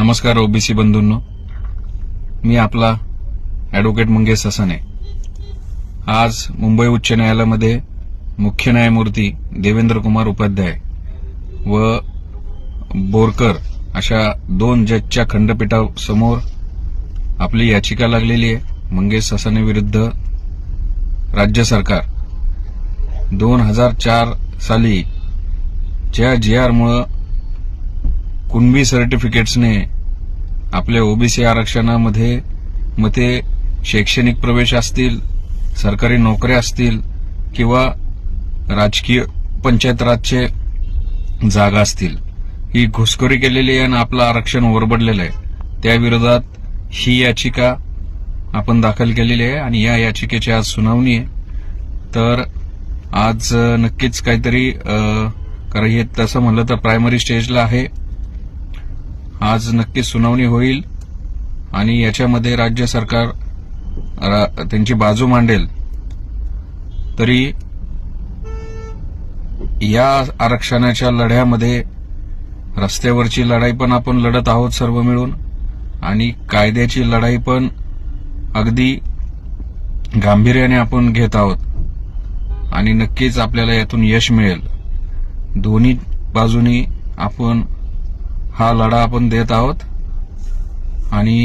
नमस्कार ओबीसी बंधूंनो. मी आपला ॲडव्होकेट मंगेश ससने. आज मुंबई उच्च न्यायालयामध्ये मुख्य न्यायमूर्ती देवेंद्र कुमार उपाध्याय व बोरकर अशा दोन जजच्या खंडपीठासमोर आपली याचिका लागलेली आहे. मंगेश ससने विरुद्ध राज्य सरकार. दोन हजार चार साली ज्या जी आरमुळं कुणबी सर्टिफिकेट्सने आपल्या ओबीसी आरक्षणामध्ये मग ते शैक्षणिक प्रवेश असतील सरकारी नोकऱ्या असतील किंवा राजकीय पंचायत राजचे जागा असतील. ही घुसखोरी केलेली आहे आणि आपलं आरक्षण ओरबडलेलं आहे. त्याविरोधात ही याचिका आपण दाखल केलेली आहे आणि या याचिकेची आज सुनावणी आहे. तर आज नक्कीच काहीतरी कारण हे तसं म्हणलं तर प्रायमरी स्टेजला आहे. आज नक्कीच सुनावणी होईल आणि याच्यामध्ये राज्य सरकार रा- त्यांची बाजू मांडेल. तरी या आरक्षणाच्या लढ्यामध्ये रस्त्यावरची लढाई पण आपण लढत आहोत सर्व मिळून आणि कायद्याची लढाई पण अगदी गांभीर्याने आपण घेत आहोत. आणि नक्कीच आपल्याला यातून यश मिळेल. दोन्ही बाजूनी आपण हा लढा आपण देत आहोत. आणि